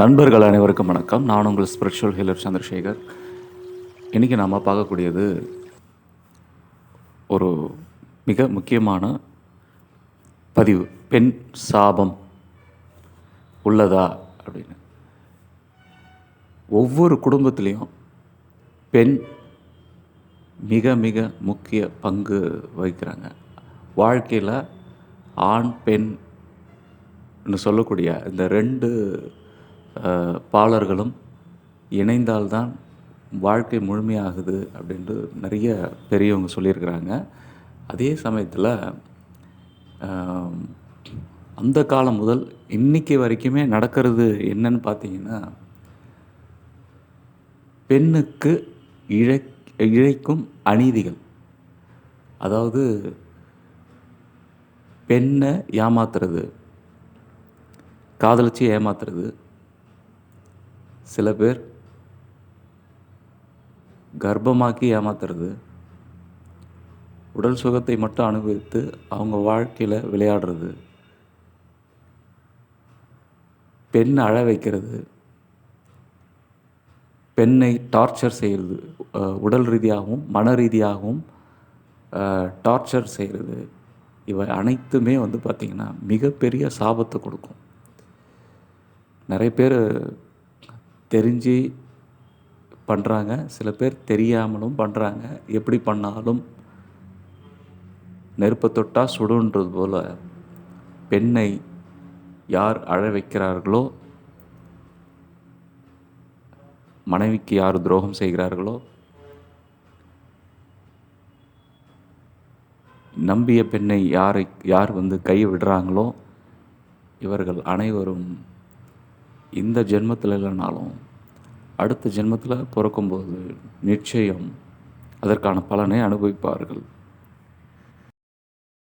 நண்பர்கள் அனைவருக்கும் வணக்கம். நான் உங்கள் ஸ்பிரிச்சுவல் ஹீலர் சந்திரசேகர். இன்றைக்கி நாம் பார்க்கக்கூடியது ஒரு மிக முக்கியமான பதிவு. பெண் சாபம் உள்ளதா அப்படின்னு. ஒவ்வொரு குடும்பத்துலேயும் பெண் மிக மிக முக்கிய பங்கு வகிக்கிறாங்க. வாழ்க்கையில் ஆண் பெண் சொல்லக்கூடிய இந்த ரெண்டு பாலர்களும் இணைந்தால்தான் வாழ்க்கை முழுமையாகுது அப்படின்ட்டு நிறைய பெரியவங்க சொல்லியிருக்கிறாங்க. அதே சமயத்தில் அந்த காலம் முதல் இன்னைக்கு வரைக்குமே நடக்கிறது என்னன்னு பார்த்தீங்கன்னா பெண்ணுக்கு இழை இழைக்கும் அநீதிகள். அதாவது பெண்ணை ஏமாத்துறது காதலிச்சு ஏமாத்துறது சில பேர் கர்ப்பமாக்கி ஏமாத்துறது உடல் சுகத்தை மட்டும் அனுபவித்து அவங்க வாழ்க்கையில் விளையாடுறது பெண் அழ வைக்கிறது பெண்ணை டார்ச்சர் செய்கிறது உடல் ரீதியாகவும் மன ரீதியாகவும் டார்ச்சர் செய்கிறது. இவை அனைத்துமே வந்து பார்த்திங்கன்னா மிகப்பெரிய சாபத்தை கொடுக்கும். நிறைய பேர் தெரிஞ்சு பண்ணுறாங்க சில பேர் தெரியாமலும் பண்ணுறாங்க எப்படி பண்ணாலும் நெருப்பை தொட்டால் சுடுன்றது போல் பெண்ணை யார் அழ வைக்கிறார்களோ மனைவிக்கு யார் துரோகம் செய்கிறார்களோ நம்பிய பெண்ணை யாரை யார் வந்து கை விடுறாங்களோ இவர்கள் அனைவரும் இந்த ஜென்மத்தில் இல்லைனாலும் அடுத்த ஜென்மத்தில் பிறக்கும்போது நிச்சயம் அதற்கான பலனை அனுபவிப்பார்கள்.